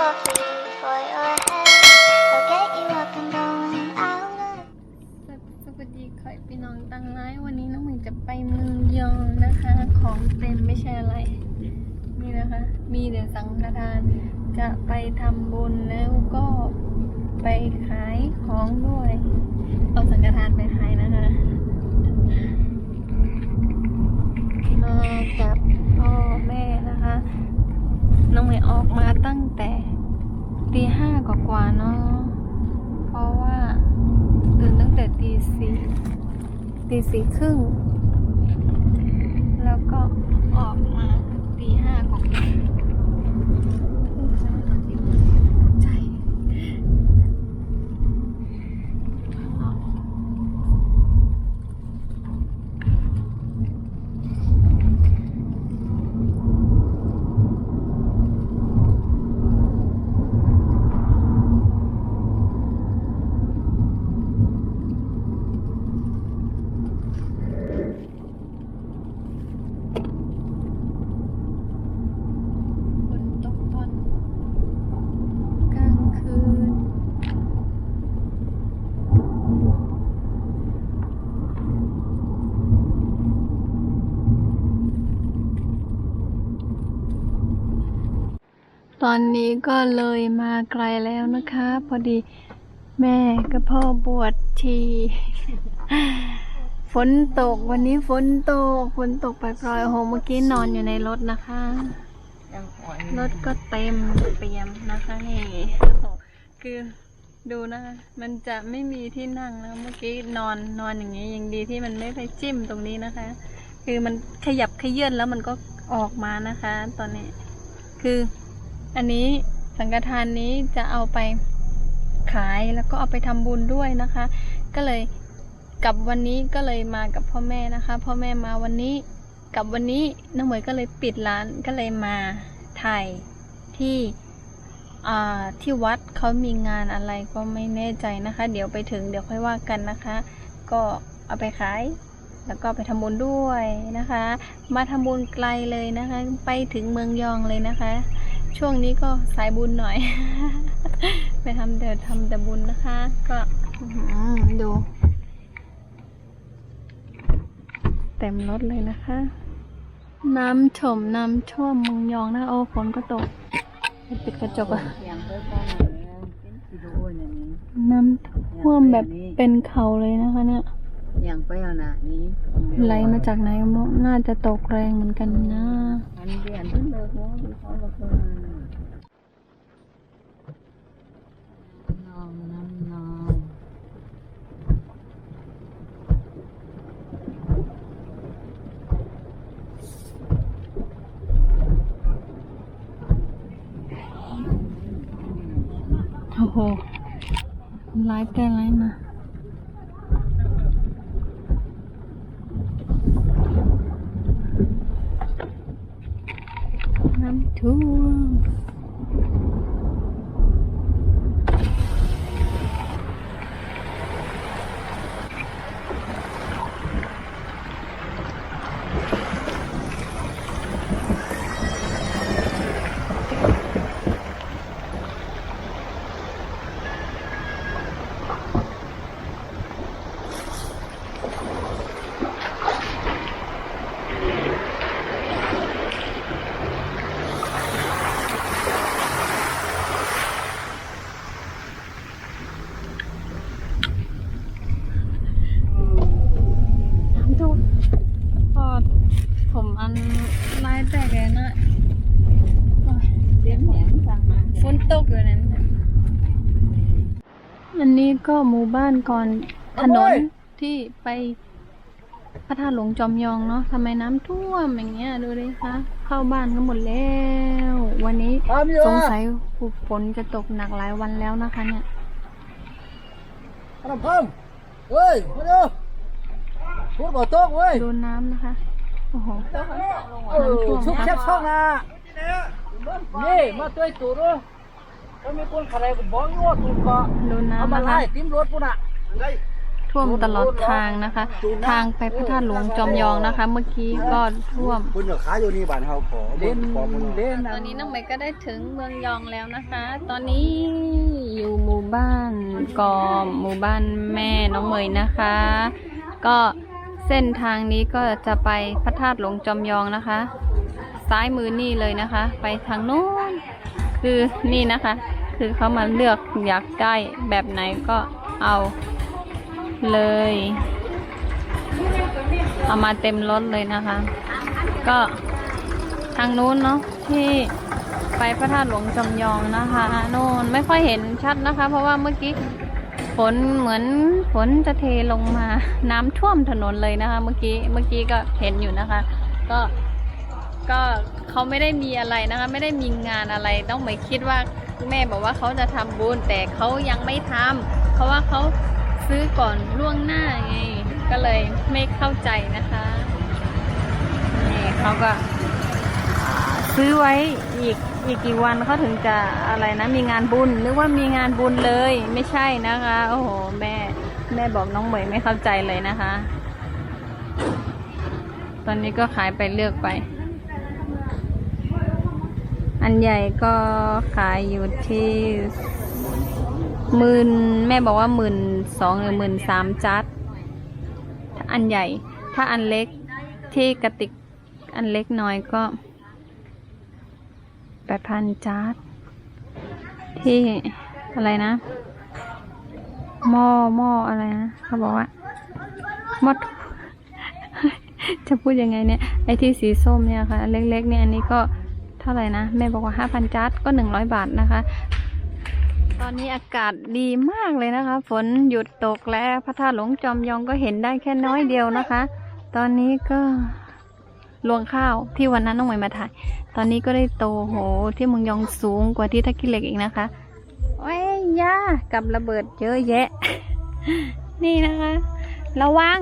coffee for your head. I'll get you up and going out สวัสดีค่ะพี่น้องตังไลฟ์วันนี้น้องหมิงจะไปเมืองยองนะคะ ของเต็มไม่ใช่อะไร นี่นะคะ มีเดี๋ยวสังฆทาน จะไปทำบุญแล้วก็ไปขายของด้วย เอาสังฆทานไปขายนะคะ มากับพ่อแม่นะคะ น้องหมิงออกมาตั้งแต่ตีห้ากว่าๆเนาะ เพราะว่าตื่นตั้งแต่ตีสี่ตีสี่ครึ่งแล้วก็ออกมาตีห้ากว่าใช่ฝนตกตอนกลางคืน ตอนนี้ก็เลยมาไกลแล้วนะคะ พอดีแม่กับพ่อบวชที ฝนตกวันนี้ฝนตกฝนตกปล่อยๆโอ้โหเมื่อกี้นอนอยู่ในรถนะคะ รถก็เต็มเปี่ยมนะคะนี่คือดูนะคะมันจะไม่มีที่นั่งแล้วเมื่อกี้นอนนอนอย่างนี้ยังดีที่มันไม่ไปจิ้มตรงนี้นะคะ คือมันขยับขยื่นแล้วมันก็ออกมานะคะ ตอนนี้คือ อันนี้สังฆทานนี้จะเอาไปขายแล้วก็เอาไปทำบุญด้วยนะคะ ก็เลยกลับวันนี้ก็เลยมากับพ่อแม่นะคะ พ่อแม่มาวันนี้กลับวันนี้น้องเหมยก็เลยปิดร้านก็เลยมาถ่ายที่ที่วัดเขามีงานอะไรก็ไม่แน่ใจนะคะ เดี๋ยวไปถึงเดี๋ยวค่อยว่ากันนะคะ ก็เอาไปขายแล้วก็ไปทำบุญด้วยนะคะ มาทำบุญไกลเลยนะคะ ไปถึงเมืองยองเลยนะคะ ช่วงนี้ก็สายบุญหน่อย ไปทำเดี๋ยวทำแต่บุญนะคะ ก็อื้อหือดู เต็มรถเลยนะคะ น้ำชมน้ำท่วมเมืองยองนะโอ้ฝนก็ตกปิดกระจกอะน้ำท่วมแบบเป็นเขาเลยนะคะเนี่ย อย่างไปเอาหนะนี้ไหลมาจากไหนก็ไม่รู้น่าจะตกแรงเหมือนกันนะ อันเดียนเพิ่งเลิกเนาะดูเขาละคนนองน้ำนองโอ้โหไลฟ์แต่ไลฟ์มา น้ำท่วม น้ำท่วมพอผมอันไลฟ์แตกเลยนะโอ้ย เสียงแหงสั่งมา ฝนตกอยู่นั้นอันนี้ ก็หมู่บ้านก่อนถนนที่ไปพระธาตุหลวงจอมยองเนาะทำไมน้ำท่วมอย่างเงี้ยดูดิคะเข้าบ้านกันหมดแล้ว วันนี้สงสัยฝนจะตกหนักหลายวันแล้วนะคะเนี่ยขนมพังเว้ยมาเร็วพูดก่อโต๊ะเว้ยโดนน้ำนะคะโอ้โหเออชุบแคบช่องนะนี่มาตัวตูดด้วย ถ้ามีคนขายก็บอกอยู่ว่าตูดก็โดนเอาน้ำมานะไล่คะ ติ้มรถปุ่นอะท่วมตลอดทางนะคะ ทางไปพระธาตุหลวงจอมยองนะคะ เมื่อกี้ก็ท่วม คุณเหรอขาอยู่นี่บ้านเฮาขอเด่นขอมึงเด่น ตอนนี้น้องใหม่ก็ได้ถึงเมืองยองแล้วนะคะ ตอนนี้อยู่หมู่บ้านกอมหมู่บ้านแม่น้องเหมยนะคะ ก็เส้นทางนี้ก็จะไปพระธาตุหลวงจอมยองนะคะ ซ้ายมือนี่เลยนะคะ ไปทางนู้น คือนี่นะคะ คือเขามาเลือกอยากได้แบบไหนก็เอาเลย เอามาเต็มรถเลยนะคะ ก็ทางนู้นเนาะที่ไปพระธาตุหลวงจำยองนะคะโน่นไม่ค่อยเห็นชัดนะคะ เพราะว่าเมื่อกี้ฝนเหมือนฝนจะเทลงมา น้ำท่วมถนนเลยนะคะ เมื่อกี้เมื่อกี้ก็เห็นอยู่นะคะ ก็ ก็เขาไม่ได้มีอะไรนะคะ ไม่ได้มีงานอะไรต้องไม่คิดว่าแม่บอกว่าเขาจะทำบุญแต่เขายังไม่ทำเพราะว่าเขาซื้อก่อนล่วงหน้าไงก็เลยไม่เข้าใจนะคะนี่เขาก็ซื้อไว้อีกอีกกี่วันเขาถึงจะอะไรนะ มีงานบุญนึกว่ามีงานบุญเลยไม่ใช่นะคะ โอ้โหแม่แม่บอกน้องเหมยไม่เข้าใจเลยนะคะ ตอนนี้ก็ขายไปเลือกไป อันใหญ่ก็ขายอยู่ที่หมื่นแม่บอกว่าหมื่นสองหรือหมื่นสามจัดถ้าอันใหญ่ ถ้าอันเล็กที่กระติกอันเล็กน้อยก็แปดพันจัดที่อะไรนะหม้อหม้ออะไรนะเขาบอกว่าหม้อจะพูดยังไงเนี่ยไอ้ที่สีส้มเนี่ยค่ะ เล็กๆเนี่ยอันนี้ก็ เท่าไหร่นะแม่บอกว่าห้าพันจัดก็หนึ่งร้อยบาทนะคะ ตอนนี้อากาศดีมากเลยนะคะ ฝนหยุดตกแล้วพระธาตุหลวงจอมยองก็เห็นได้แค่น้อยเดียวนะคะ ตอนนี้ก็รวงข้าวที่วันนั้นน้องใหม่มาถ่าย ตอนนี้ก็ได้โตโหที่มืองยองสูงกว่าที่ทักกิเล็กอีกนะคะโอ้ยยากับระเบิดเยอะแยะ นี่นะคะ ระวัง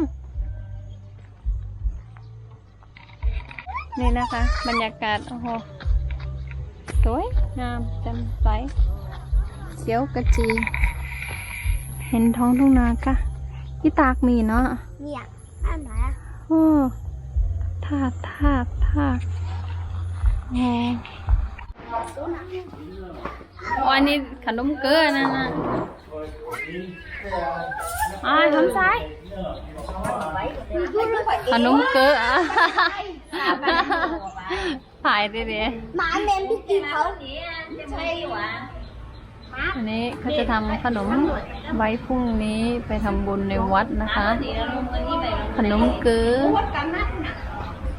นี่นะคะ บรรยากาศ โอ้โห สวยงามแจ่มใสเสียวกระจี เห็นท้องทุ่งนากะที่ตากมีเนาะเนี่ยอันไหนอะโอ้ทาดทาดทาดโอ้โอ้อันนี้ขนมเกลือนะนะอ่าทำซ้ายขนมเกลืออะ ถ่ายดิดิหมาเมนพี่กินเขาอันนี้เขาจะทำขนมไว้พรุ่งนี้ไปทำบุญในวัดนะคะ ขนมเกลือ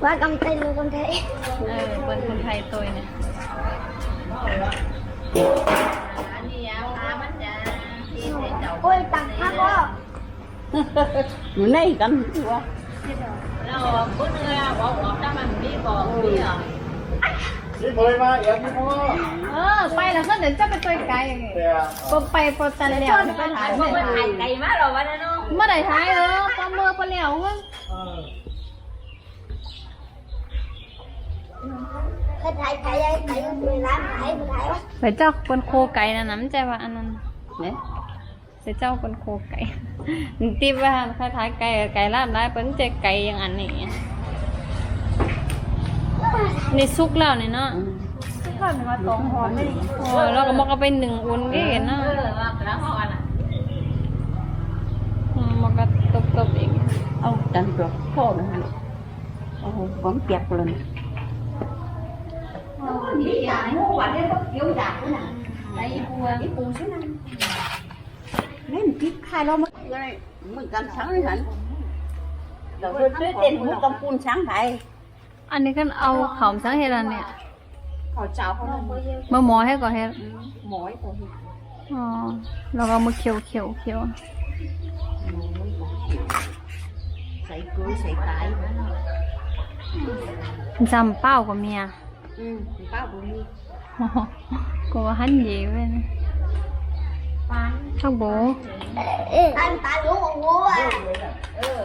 ว่ากำเต็นเลยกำเต็นเออเป็นคนไทยตัวเนี่ยโอ้ยตังค์ค่ะก็อยู่ในกันตัวนี่เคยมาเอียงนี่พ่อเออไปแล้วก็เดี๋ยวจะไปตัวไกลแต่ก็ไปโปรตันแล้วไปถ่ายเมื่อไหร่ไกลมาหรอวะน้องเมื่อไหร่ถ่ายเออปลาเมื่อปลาเหลียวเว้ยเออเคยถ่ายไก่ไก่ไก่ในร้านถ่ายไม่ถ่ายวะไปเจ้าเป็นโคไก่นะน้ำใจว่าอันนั้นเนี่ยไปเจ้าเป็นโคไก่ตีว่าคล้ายๆไก่ไก่ลาดได้เป็นเจไก่อย่างอันนี้ นี่ซุกแล้วนี่เนาะก่อนมาตองหอนไม่ดีโอ้ยแล้วก็มอกเอาไปหนึ่งอุ่นก็เห็นนะอืมมอกก็ตบๆอีกเอาจันตัวพ่อนะฮะโอ้โหผมเปียกเลยเล่นกิ๊กใครเราไม่เลยมึงกัน sáng đấy hả đầu tiên tới tên của công phun sáng thầy อันนี้ก็เอาขอมสังเฮรันเนี่ย họ chào không มาหมอให้ก่อนเฮ็ด mỏi rồi อ๋อแล้วก็เอามาเคี่ยวเคี่ยวเคี่ยว sậy cưới sậy cái จำเป้ากับเมีย ừ bao bữa đi ก็ว่าหันเย่เว้ยนะข้าวโบตันตาลุงของกูอะเออ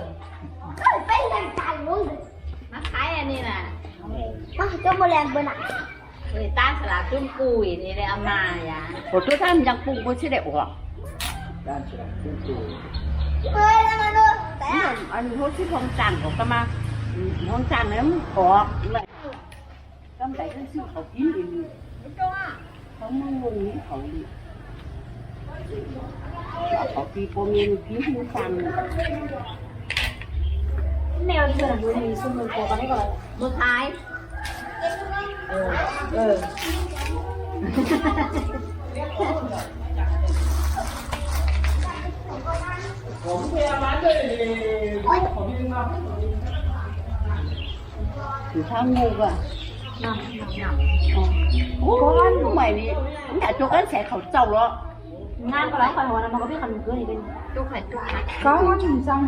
เป็นตันตาลุ ง má thái anh đi nè มาเจ้าโมแรงเบอร์น่ะ người ta sẽ là chung cùi thì đây mà ya của tôi tham chẳng cùng với sẽ đẹp hoặc ด้านฉลาดขึ้นตูเปื่อยแล้วมาดูแต่อันนี้เขาชื่อของจังของก็มาของจังแล้วมันกรอบเลยกำไรก็ซื้อเขากินเองเขามึงงงนี่เขาดิเขาปีโปมีนกินที่สั่ง แมวที่ขนดูในซุ่มมือโกันได้ก่อนมือท้ายเออเออผมพยายามด้วยผมยังมาถือข้างงูอะนำนำนำโอ้ยทำไม่นี่แต่จุกอันแสเขาเจ้าแล้วงานก็แล้วคอยหัวนะมันก็พี่ขันเพื่อนอีกเป็นจุกไข่จุกก้อนจัง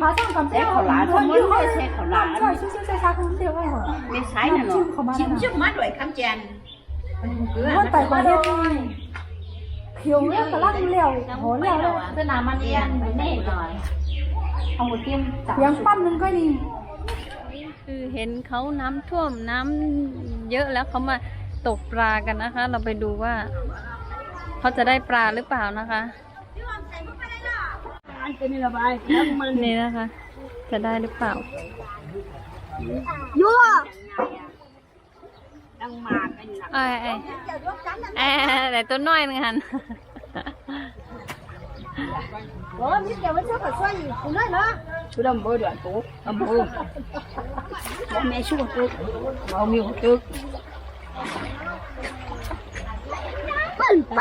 爬上岗 แสเขาหลานทำไมไม่แสเขาหลาน 再休息再下工地外头， ไม่ใช่น่ะเนาะ 好吗？ ชิมชิมมาด้วยคำแจน 我带过去，漂亮个浪料，好料了， เสื้อน้ำมันเอียนไปเน่หน่อยเอาหัวเทียมจับ 凉拌能个你。 คือเห็นเขาน้ำท่วมน้ำเยอะแล้วเขามาตกปลากันนะคะ เราไปดูว่า เขาจะได้ปลาหรือเปล่านะคะ อันเป็นระบายแล้วมันนี่นะคะ จะได้หรือเปล่ายั่วตั้งมาเป็นหนักไอ้ไอ้ไอ้แต่ตัวน้อยนึงหันโอ้ยนี่เดี๋ยวมันชอบกับช่วยอยู่คุณได้เนาะชุดดำเบอร์เดือดปุ๊บดำเบอร์แม่ช่วยปุ๊บเรามีหัวตึก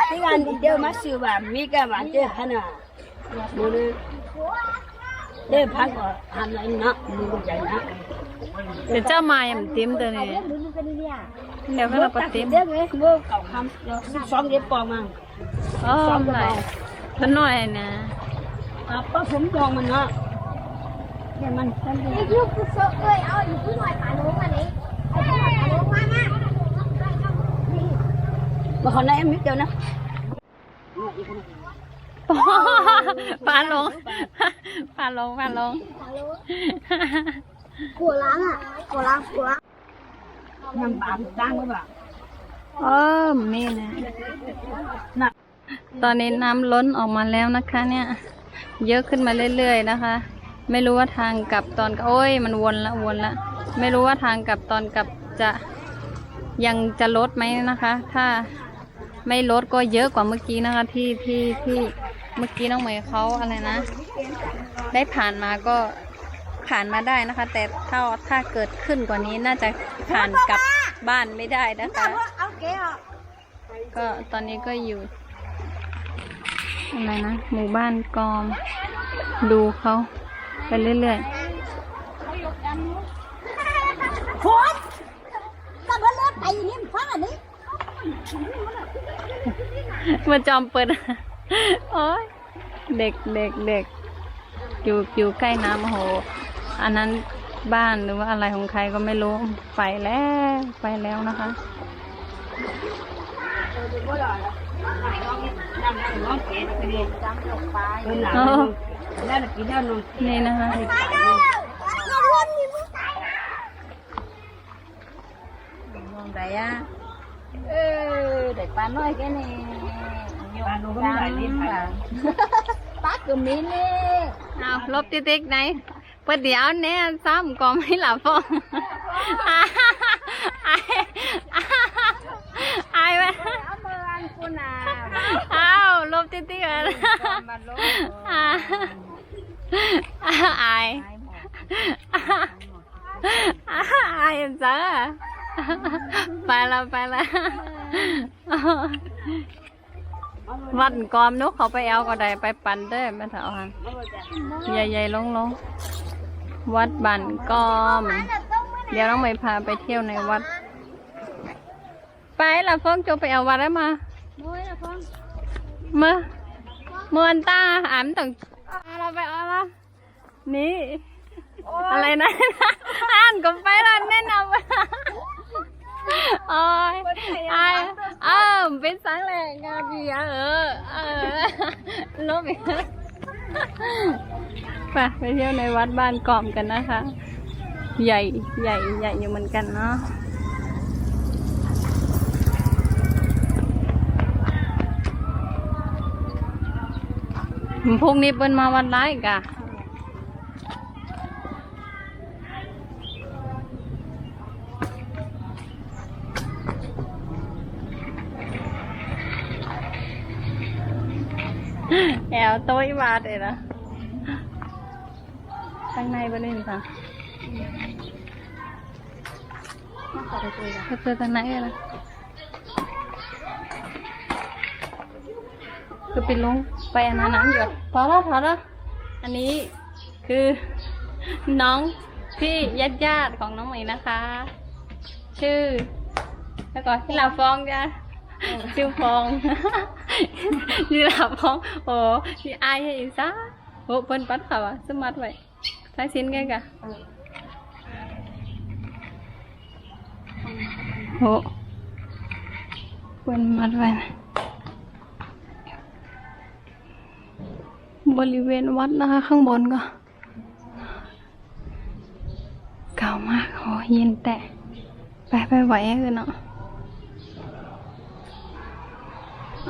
ที่งานเดียวมาซื้อแบบมีกันมาเจอพันอ่ะดูดิเด้พันก็ทำอะไรนะดูใจนะเดี๋ยวเจ้ามาอย่างติ้มตัวนี้ดูดูกันเนี่ยเดี๋ยวก็เราก็ติ้มเด้ไหมเมื่อเก่าคำเดี๋ยวสองเย็บปองมั้งอ๋อไหนตัวน้อยนะอะผสมดองมันนะเนี่ยมันมันดีไอ้ยูกูเซอร์เอ้ยเอาอยู่ที่หน่อยป่าลุงอันนี้ไอ้ที่หน่อยป่าลุงมามามาขอในเอ็มนิดเดียวนะ ปลาลงปลาลงปลาลงกัวล้างอะกัวล้างกัวล้างน้ำบางจ้งหรือเปล่าเออมีนะน่ะตอนนี้น้ำล้นออกมาแล้วนะคะ เนี่ย เยอะขึ้นมาเรื่อยๆนะคะ ไม่รู้ว่าทางกลับตอนโอ้ยมันวนละวนละ ไม่รู้ว่าทางกลับตอนกลับจะยังจะลดไหมนะคะ ถ้าไม่ลดก็เยอะกว่าเมื่อกี้นะคะ ที่ที่ที่ เมื่อกี้น้องเหมยเขาอะไรนะ ได้ผ่านมาก็ผ่านมาได้นะคะ แต่ถ้าถ้าเกิดขึ้นกว่านี้น่าจะผ่านกลับบ้านไม่ได้นะคะเอาเก๋อะก็ตอนนี้ก็อยู่อะไรนะ หมู่บ้านกอม ดูเขาไปเรื่อยโค้ดก็เบิ้ลรถไปอย่างนี้มันฟังอันนี้ๆมาจอมเปิด โอ้ยเด็กเด็กเด็กอยู่อยู่ใกล้น้ำโห อันนั้นบ้านหรือว่าอะไรของใครก็ไม่รู้ ไปแล้วไปแล้วนะคะนี่นะคะมองได้อะเออเด็กปลาน้อยแค่นี้ ปลาโนก็ไม่ได้ลิ้นปลาปักก็มีนี่เอาลบติ๊กติ๊กไหนเปิดเดี๋ยวเนี่ยซ้ำก็ไม่หลับฟองอายอายอายไหมเอาเบอร์อันคุณอะอ้าวลบติ๊กติ๊กเลยอ่าอายอายจ้าไปแล้วไปแล้ว วัดกอมนุกเขาไปเอาก็ได้ไปปั่นเด้อแม่เถาหันใหญ่ๆลงลงๆวัดบันกอม เดี๋ยวน้องไม่พาไปเที่ยวในวัด ไปละฟองจงไปเอาวัดได้มามุ้ยนะพ่อเมื่อเมื่อวันตาอ่านต้องเอาเราไปเอาละนี่อะไรนะอ่านก็ไปละแนะนำไป โอ้ยไอ้เออเป็นสังแหลกงาเบียเออเออลบอีกไปไปเที่ยวในวัดบ้านกอมกันนะคะ ใหญ่ใหญ่ใหญ่อยู่เหมือนกันเนาะพวกนี้เปิ้นมาวันไรกะ แอวโต้ย บาดเลยนะข้างในบ่ได้นี่ค่ะก็เจอทางไหนกันล่ะคือไปลงไปอันนั้นน้ำหยดพอแล้วพอแล้วอันนี้คือน้องพี่ญาติญาติๆของน้องใหม่นะคะ ชื่อแล้วก็ที่ลาฟองจ้ะ ชื่อฟองนี่ลาฟองโอ้นี่อายให้อีกซะโอ้เปิ้นปัดเขาอะสมัดไว้ใช้ชิ้นแกกะโอ้เปิ้นมัดไว้นะบริเวณวัดนะคะ ข้างบนก็เก่ามากโอ้เย็นแต่ไปไปไหวคือเนาะ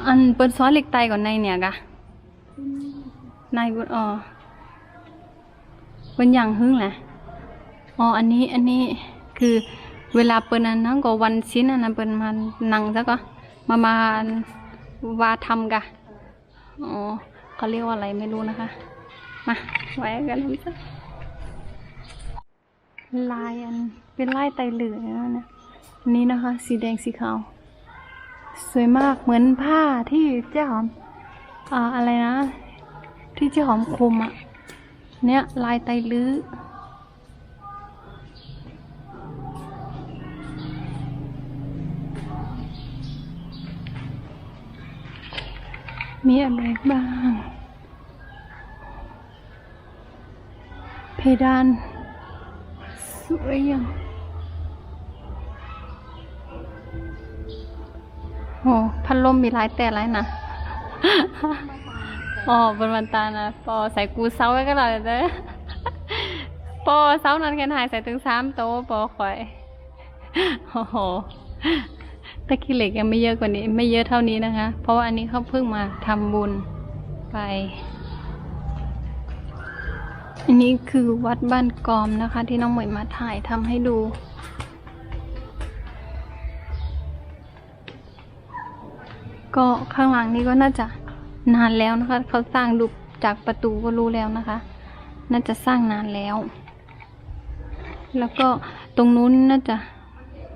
อันเปิดซอสเหล็กไตก่อนในเนี่ยกะนายบุญอ๋อเป็นอย่างหึ่งแหละอ๋ออันนี้อันนี้คือเวลาเปิ้นอันนั้นก็วันชิ้นอันนั้นเปิ้นมานั่งซะก็มามาวาทำกะอ๋อเขาเรียกว่าอะไรไม่รู้นะคะ มาไว้กันทำซะลายอันเป็นลายไตเหลืองนะนนี้นะคะ สีแดงสีขาว สวยมากเหมือนผ้าที่เจ้าหอมอ่าอะไรนะ ที่เจ้าหอมคลุมอะเนี่ยลายไตลื้อมีอะไรบ้าง เพดานสวยยัง โอ้พัดลมมีหลายแต่หลายนะอ๋อบนวันตานะปอใส่กูเซาไว้ก็ได้เด้อปอเซานั้นแค่หายใส่ถึงสามโต๊ปอข่อยโอ้โหตะกี้เหล็กยังไม่เยอะกว่านี้ ไม่เยอะเท่านี้นะคะ เพราะว่าอันนี้เขาเพิ่งมาทำบุญไป อันนี้คือวัดบ้านกอมนะคะ ที่น้องหมวยมาถ่ายทำให้ดู ก็ข้างหลังนี้ก็น่าจะนานแล้วนะคะ เขาสร้างดูจากประตูก็รู้แล้วนะคะ น่าจะสร้างนานแล้ว แล้วก็ตรงนู้นน่าจะ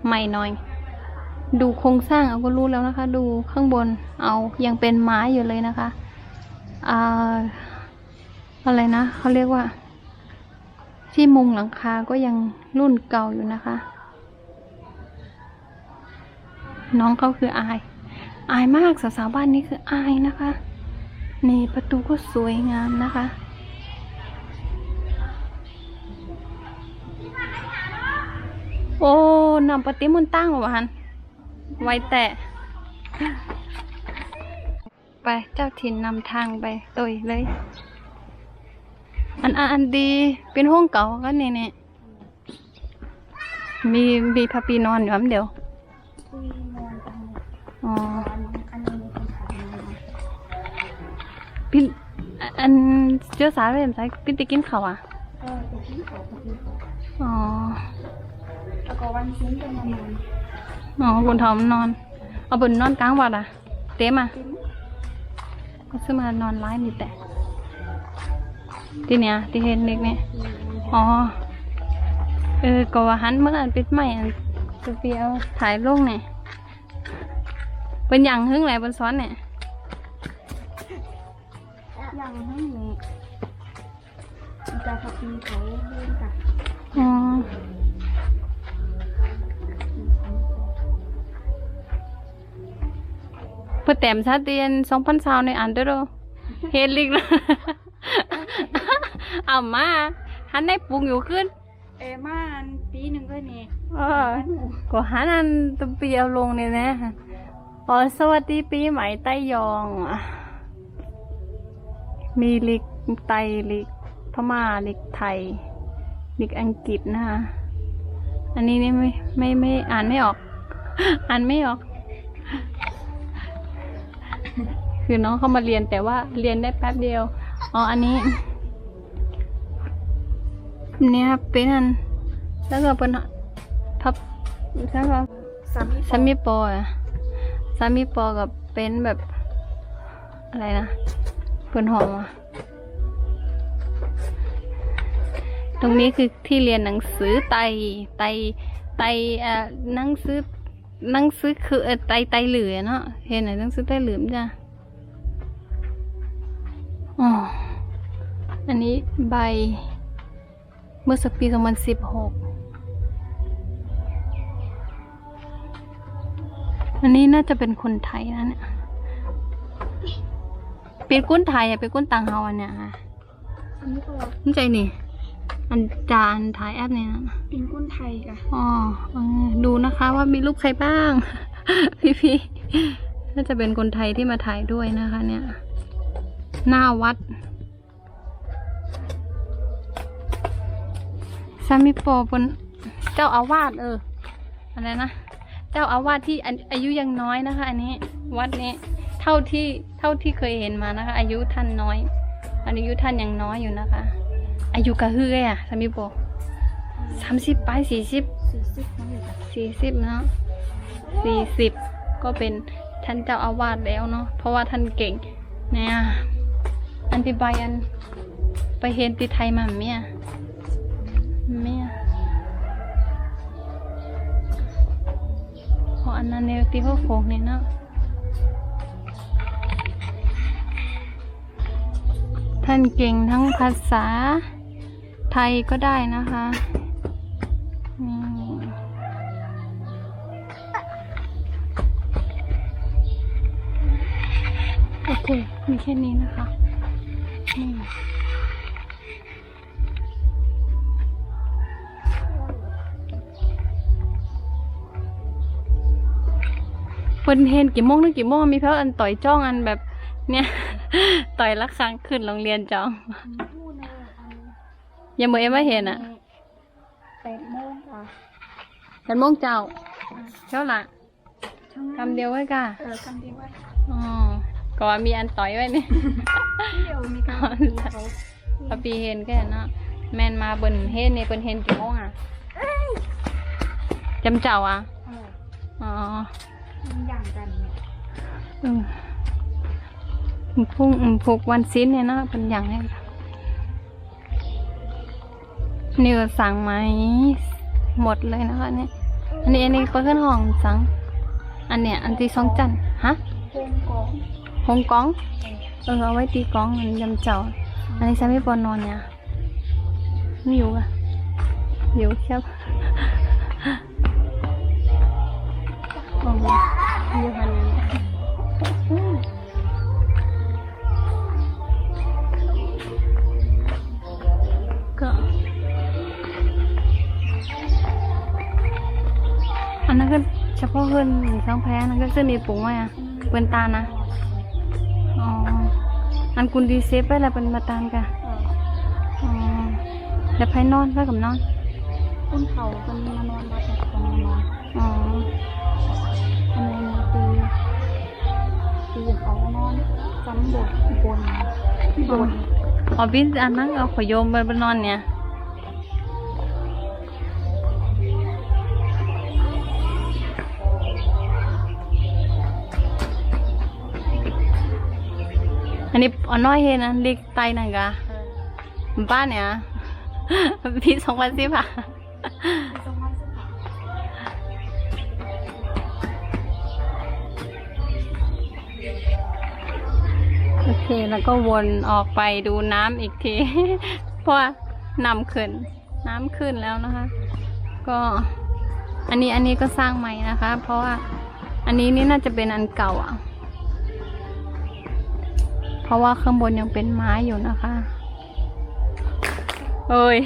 ใหม่หน่อย ดูโครงสร้างเอาก็รู้แล้วนะคะ ดูข้างบนเอายังเป็นไม้อยู่เลยนะคะอ่าอะไรนะเขาเรียกว่า ที่มุงหลังคาก็ยังรุ่นเก่าอยู่นะคะ น้องเขาคืออาย อายมากสาวๆบ้านนี้คืออายนะคะ นี่ประตูก็สวยงามนะคะ โอ้นำปฏิมุนตั้งหรอวะฮันไว้แต่ ไปเจ้าถิ่นนำทางไปตุยเลย อันอันดีเป็นห้องเก่าก็นี่เนี่ยมีมีพาปีนอนอยู่อันเดี๋ยว อ๋อ อันนี้เป็นขาดนอนพี่ อันเจ้าสาวเป็นไงพี่ติกินเขาวอะก็จะกินของพอดีอ๋อ แล้วก็วันชิ้นเป็นมานอนอ๋อบนทอมนอน เอาบนนอนกลางวัดอะ เต็มอะกินก็ซื้อมานอนร้ายนี่แต่ ที่เนี้ยที่เห็นเด็กเนี่ย อ๋อ เออก็ว่าหันเมื่ออันปิดใหม่อันจะเปียวถ่ายลงเนี่ย เป็นอย่างหึ่งแหละบนซ้อนเนี่ยอย่างให้หนูจะพอปีเขาเล่นกับอ๋อเพื่อแต้มชาเตียนสองพันสาวในอันเดอร์เฮดลิกนะเอามาหันได้ปรุงอยู่ขึ้น เอมาปีหนึ่งก็นี่เออก็หันอันตะเปียวลงเนี่ยนะ อ๋อสวัสดีปีใหม่ไต้ยอง มีลิกไตลิกพม่าลิกไทย ลิกอังกฤษนะคะอันนี้นี่ไม่ไม่ไม่อ่านไม่ออก อ่านไม่ออก คือน้องเข้ามาเรียนแต่ว่าเรียนได้แป๊บเดียว อ๋ออันนี้เนี่ยครับเป็นอันแล้วก็เป็นพับแล้วก็สามีสามีปออะสามีปอกับเป็นแบบ อะไรนะเปินหอมอะตรงนี้คือที่เรียนหนังสือไตไตไตเอ่อหนังสือหนังสือคือเอ่อไตไตเหลือเนาะเห็นไหนหนังสือไตเหลือมจ้ะอ๋ออันนี้ใบเมื่อสักปีสองพันสิบหก อันนี้น่าจะเป็นคนไทยนะเนี่ยเป็นกุ้นไทยอะเป็นกุ้นต่างเฮาอันเนี่ยค่ะอันนี้ก็นี่ใจนี่ อันจานถ่ายแอปเนี่ยนะปิงกุ้นไทยกะอ๋อเออดูนะคะว่ามีรูปใครบ้าง พี่พี่ๆน่าจะเป็นคนไทยที่มาถ่ายด้วยนะคะ เนี่ย หน้าวัดซามิโปเป็นเจ้าอาวาสเออ อะไรนะ เจ้าอาวาสที่อายุยังน้อยนะคะ อันนี้วัดนี้เท่าที่เท่าที่เคยเห็นมานะคะ อายุท่านน้อยอายุท่านยังน้อยอยู่นะคะ อายุกระฮือเลยอะซามิโปสามสิบไปสี่สิบสี่สิบเองสี่สิบเนาะสี่สิบก็เป็นท่านเจ้าอาวาสแล้วเนาะเพราะว่าท่านเก่งเนี่ยอันที่ใบอันไปเห็นที่ไทยมาเมียเมีย อันนั้นเนี่ยที่เขาโคงเนี่ยเนาะท่านเก่งทั้งภาษาไทยก็ได้นะคะโอเค มีแค่นี้นะคะนี่ เพิ่นเห็นกี่โมงนึงกี่โมงมีเพราะอันต่อยจ้องอันแบบเนี่ย ต่อยละครั้งขึ้นโรงเรียนจ้องพูดในอันยังบ่เอ็มไม่เห็นอะแปดโมงค่ะฉันโมงเจ้าเท่าไหร่ช่างคำเดียวไว้ก่ะเออคำเดียวไว้อ๋อก็ว่ามีอันต่อยไว้นี่เดี๋ยวมีการตีเขาพอปีเห็นแค่นั้นเนาะแมนมาเบิ่นเห็นนี่เบิ่นเห็นกี่โมงอะจำเจ้าอะเอออ๋อ มันอย่างกันเนี่ยเออพุ่งอืมผูกวันสิ้นเนี่ยเนาะเป็นอย่างให้นี่ก็สั่งไหมหมดเลยนะคะเนี่ยอันนี้อันนี้เปิดขึ้นห้องสั่งอันเนี้ยอันที่สองจันฮะโค้งกองฮงกองเออเอาไว้ตีกองมันยำเจ้าอันนี้ฉันไม่ปอนนอนเนี่ยไม่อยู่อะอยู่ค รับโอ้โหอยู่หันนี้ก็อันนั้นก็เฉพาะเพื่อนหรือช่างแพ้นั่นก็จะมีปุ๋งไว้อะเปืนตานะ อ๋อ อันคุณดีเซฟไปแล้วเป็นมาตามกันอ๋อแล้วไพ่นอนไพ่กับนอนต้นเขาเป็นมานอนมา บทบนบนอ๋อพี่อันนั้นเอาขอยโยมไปบนนอนเนี่ยอันนี้อ่อนน้อยเห็นนะเล็กไตนังกะบ้านเนี่ยพี่สองพันสิบอะ แล้วก็วนออกไปดูน้ำอีกที เพราะว่าน้ำขึ้น น้ำขึ้นแล้วนะคะ ก็อันนี้อันนี้ก็สร้างใหม่นะคะ เพราะว่าอันนี้นี่น่าจะเป็นอันเก่าอะ เพราะว่าข้างบนยังเป็นไม้อยู่นะคะเอ้ย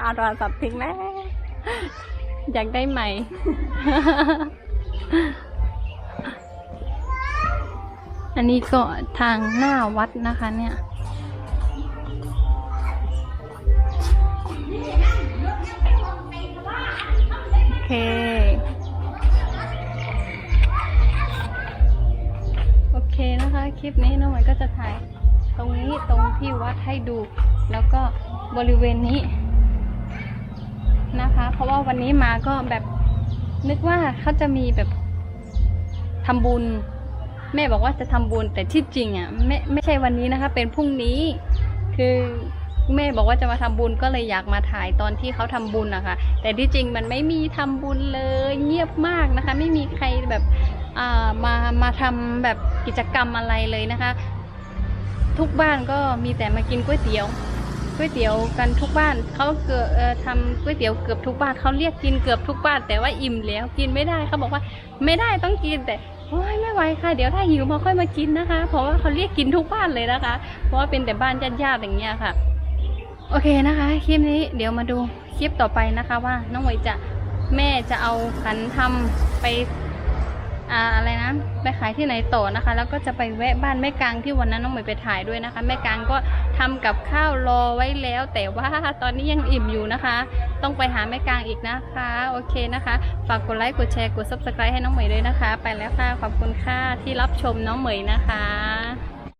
เอาโทรศัพท์ทิ้งแล้ว อยากได้ใหม่ อันนี้ก็ทางหน้าวัดนะคะเนี่ยโอเคโอเคนะคะ คลิปนี้น้องหมวยก็จะถ่ายตรงนี้ตรงที่วัดให้ดู แล้วก็บริเวณนี้นะคะ เพราะว่าวันนี้มาก็แบบนึกว่าเขาจะมีแบบทำบุญ แม่บอกว่าจะทำบุญแต่ที่จริงอะไม่ไม่ใช่วันนี้นะคะ เป็นพรุ่งนี้ คือแม่บอกว่าจะมาทำบุญก็เลยอยากมาถ่ายตอนที่เขาทำบุญนะคะแต่ที่จริงมันไม่มีทำบุญเลยเงียบมากนะคะ ไม่มีใครแบบอ่ามามาทำแบบกิจกรรมอะไรเลยนะคะ ทุกบ้านก็มีแต่มากินก๋วยเตี๋ยวก๋วยเตี๋ยวกันทุกบ้านเขาเกือบทำก๋วยเตี๋ยวเกือบทุกบ้านเขาเรียกกินเกือบทุกบ้าน แต่ว่าอิ่มแล้วกินไม่ได้เขาบอกว่าไม่ได้ต้องกินแต่ โอ้ยไม่ไหวค่ะ เดี๋ยวถ้าหิวมาค่อยมากินนะคะ เพราะว่าเขาเรียกกินทุกบ้านเลยนะคะ เพราะว่าเป็นแต่บ้านญาติๆอย่างเงี้ยค่ะ โอเคนะคะ คลิปนี้เดี๋ยวมาดูคลิปต่อไปนะคะว่าน้องไวจะแม่จะเอาขันทำไป อะไรนะไปขายที่ไหนต่อนะคะ แล้วก็จะไปแวะบ้านแม่กางที่วันนั้นน้องหมวยไปถ่ายด้วยนะคะ แม่กางก็ทำกับข้าวรอไว้แล้ว แต่ว่าตอนนี้ยังอิ่มอยู่นะคะ ต้องไปหาแม่กางอีกนะคะ โอเคนะคะ ฝากกดไลค์กดแชร์กดซับสไครต์ให้น้องเหมยด้วยนะคะ ไปแล้วค่ะขอบคุณค่ะที่รับชมน้องเหมยนะคะ